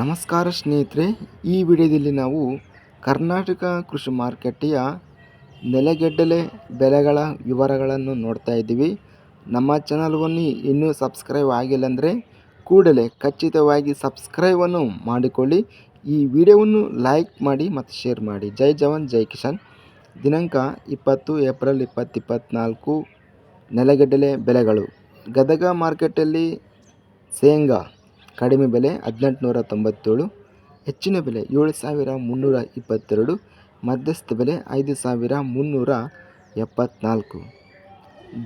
ನಮಸ್ಕಾರ ಸ್ನೇಹಿತರೆ, ಈ ವಿಡಿಯೋದಲ್ಲಿ ನಾವು ಕರ್ನಾಟಕ ಕೃಷಿ ಮಾರುಕಟ್ಟೆಯ ನೆಲಗಡಲೆ ಬೆಲೆಗಳ ವಿವರಗಳನ್ನು ನೋಡ್ತಾ ಇದ್ದೀವಿ. ನಮ್ಮ ಚಾನಲ್ವನ್ನು ಇನ್ನೂ ಸಬ್ಸ್ಕ್ರೈಬ್ ಆಗಿಲ್ಲ ಅಂದರೆ ಕೂಡಲೇ ಖಚಿತವಾಗಿ ಸಬ್ಸ್ಕ್ರೈಬನ್ನು ಮಾಡಿಕೊಳ್ಳಿ. ಈ ವಿಡಿಯೋವನ್ನು ಲೈಕ್ ಮಾಡಿ ಮತ್ತು ಶೇರ್ ಮಾಡಿ. ಜೈ ಜವಾನ್, ಜೈ ಕಿಶನ್ ದಿನಾಂಕ ಇಪ್ಪತ್ತು ಏಪ್ರಿಲ್ ಇಪ್ಪತ್ತು ಇಪ್ಪತ್ತ್ನಾಲ್ಕು ನೆಲಗಡಲೆ ಬೆಲೆಗಳು. ಗದಗ ಮಾರ್ಕೆಟಲ್ಲಿ ಶೇಂಗಾ ಕಡಿಮೆ ಬೆಲೆ ಹದಿನೆಂಟುನೂರ ತೊಂಬತ್ತೇಳು, ಹೆಚ್ಚಿನ ಬೆಲೆ ಏಳು ಸಾವಿರ ಮುನ್ನೂರ ಇಪ್ಪತ್ತೆರಡು, ಮಧ್ಯಸ್ಥ ಬೆಲೆ ಐದು ಸಾವಿರ ಮುನ್ನೂರ ಎಪ್ಪತ್ತ್ನಾಲ್ಕು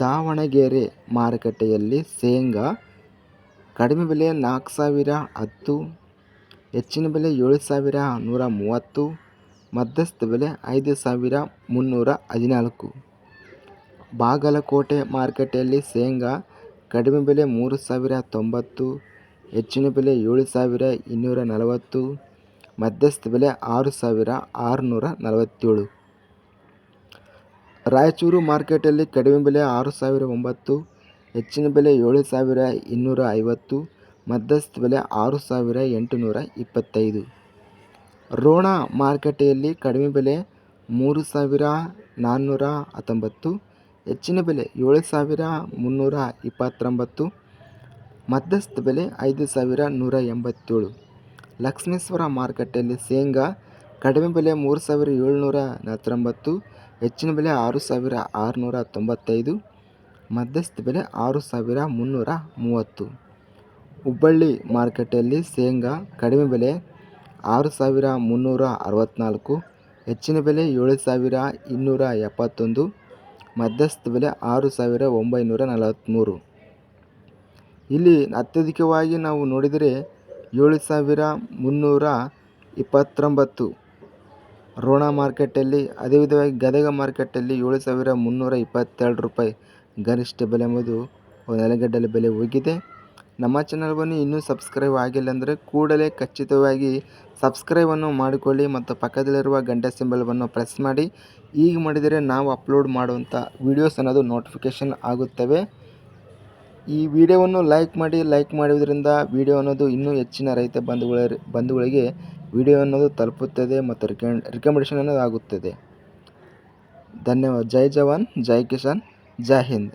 ದಾವಣಗೆರೆ ಮಾರುಕಟ್ಟೆಯಲ್ಲಿ ಶೇಂಗಾ, ಕಡಿಮೆ ಬೆಲೆ ನಾಲ್ಕು ಸಾವಿರ ಹತ್ತು, ಹೆಚ್ಚಿನ ಬೆಲೆ ಏಳು ಸಾವಿರ ನೂರ ಮೂವತ್ತು, ಮಧ್ಯಸ್ಥ ಬೆಲೆ ಐದು ಸಾವಿರ ಮುನ್ನೂರ ಹದಿನಾಲ್ಕು. ಬಾಗಲಕೋಟೆ ಮಾರುಕಟ್ಟೆಯಲ್ಲಿ ಶೇಂಗಾ, ಕಡಿಮೆ ಬೆಲೆ ಮೂರು ಸಾವಿರ ತೊಂಬತ್ತು ಹೆಚ್ಚಿನ ಬೆಲೆ ಏಳು ಸಾವಿರ ಇನ್ನೂರ ನಲವತ್ತು, ಮಧ್ಯಸ್ಥ ಬೆಲೆ ಆರು ಸಾವಿರ ಆರುನೂರ ನಲವತ್ತೇಳು. ರಾಯಚೂರು ಮಾರ್ಕೆಟಲ್ಲಿ ಕಡಿಮೆ ಬೆಲೆ ಆರು ಸಾವಿರ ಒಂಬತ್ತು, ಹೆಚ್ಚಿನ ಬೆಲೆ ಏಳು ಸಾವಿರ ಇನ್ನೂರ ಐವತ್ತು, ಮಧ್ಯಸ್ಥ ಬೆಲೆ ಆರು ಸಾವಿರ ಎಂಟುನೂರ ಇಪ್ಪತ್ತೈದು. ರೋಣ ಮಾರುಕಟ್ಟೆಯಲ್ಲಿ ಕಡಿಮೆ ಬೆಲೆ ಮೂರು ಸಾವಿರ ನಾನ್ನೂರ ಹತ್ತೊಂಬತ್ತು, ಹೆಚ್ಚಿನ ಬೆಲೆ ಏಳು ಸಾವಿರ ಮುನ್ನೂರ ಇಪ್ಪತ್ತೊಂಬತ್ತು ಮಧ್ಯಸ್ಥ ಬೆಲೆ ಐದು ಸಾವಿರ ನೂರ ಎಂಬತ್ತೇಳು. ಲಕ್ಷ್ಮೇಶ್ವರ ಮಾರುಕಟ್ಟೆಯಲ್ಲಿ ಶೇಂಗಾ ಕಡಿಮೆ ಬೆಲೆ ಮೂರು ಸಾವಿರ ಏಳ್ನೂರ ನಲವತ್ತೊಂಬತ್ತು, ಹೆಚ್ಚಿನ ಬೆಲೆ ಆರು ಸಾವಿರ ಆರುನೂರ ತೊಂಬತ್ತೈದು, ಮಧ್ಯಸ್ಥ ಬೆಲೆ ಆರು ಸಾವಿರ ಮುನ್ನೂರ ಮೂವತ್ತು. ಹುಬ್ಬಳ್ಳಿ ಮಾರುಕಟ್ಟೆಯಲ್ಲಿ ಶೇಂಗಾ ಕಡಿಮೆ ಬೆಲೆ ಆರು ಸಾವಿರ ಮುನ್ನೂರ ಅರವತ್ತ್ನಾಲ್ಕು ಹೆಚ್ಚಿನ ಬೆಲೆ ಏಳು ಸಾವಿರ ಇನ್ನೂರ ಎಪ್ಪತ್ತೊಂದು, ಮಧ್ಯಸ್ಥ ಬೆಲೆ ಆರು ಸಾವಿರ ಒಂಬೈನೂರ ನಲವತ್ತ್ಮೂರು ಇಲ್ಲಿ ಅತ್ಯಧಿಕವಾಗಿ ನಾವು ನೋಡಿದರೆ ಏಳು ಸಾವಿರ ಮುನ್ನೂರ ಇಪ್ಪತ್ತೊಂಬತ್ತು ರೋಣ ಮಾರ್ಕೆಟಲ್ಲಿ ಅದೇ ವಿಧವಾಗಿ ಗದಗ ಮಾರ್ಕೆಟಲ್ಲಿ ಏಳು ಸಾವಿರ ಮುನ್ನೂರ ಇಪ್ಪತ್ತೆರಡು ರೂಪಾಯಿ ಗರಿಷ್ಠ ಬೆಲೆ ಎಂಬುದು ನೆಲಗಡಲೆ ಬೆಲೆ ಹೋಗಿದೆ. ನಮ್ಮ ಚಾನಲ್ವನ್ನು ಇನ್ನೂ ಸಬ್ಸ್ಕ್ರೈಬ್ ಆಗಿಲ್ಲ ಅಂದರೆ ಕೂಡಲೇ ಖಚಿತವಾಗಿ ಸಬ್ಸ್ಕ್ರೈಬನ್ನು ಮಾಡಿಕೊಳ್ಳಿ ಮತ್ತು ಪಕ್ಕದಲ್ಲಿರುವ ಗಂಟೆ ಸಿಂಬಲ್ವನ್ನು ಪ್ರೆಸ್ ಮಾಡಿ. ಈಗ ಮಾಡಿದರೆ ನಾವು ಅಪ್ಲೋಡ್ ಮಾಡುವಂಥ ವೀಡಿಯೋಸ್ ಅನ್ನೋದು ನೋಟಿಫಿಕೇಷನ್ ಆಗುತ್ತವೆ. ಈ ವಿಡಿಯೋವನ್ನು ಲೈಕ್ ಮಾಡಿ, ಲೈಕ್ ಮಾಡುವುದರಿಂದ ವಿಡಿಯೋ ಅನ್ನೋದು ಇನ್ನೂ ಹೆಚ್ಚಿನ ರೈತ ಬಂಧುಗಳ, ಬಂಧುಗಳಿಗೆ ವಿಡಿಯೋ ಅನ್ನೋದು ತಲುಪುತ್ತದೆ ಮತ್ತು ರಿಕಮೆಂಡ್ ರಿಕಮೆಂಡೇಷನ್ ಅನ್ನೋದು ಆಗುತ್ತದೆ ಧನ್ಯವಾದ. ಜೈ ಜವಾನ್, ಜೈ ಕಿಸಾನ್, ಜೈ ಹಿಂದ್.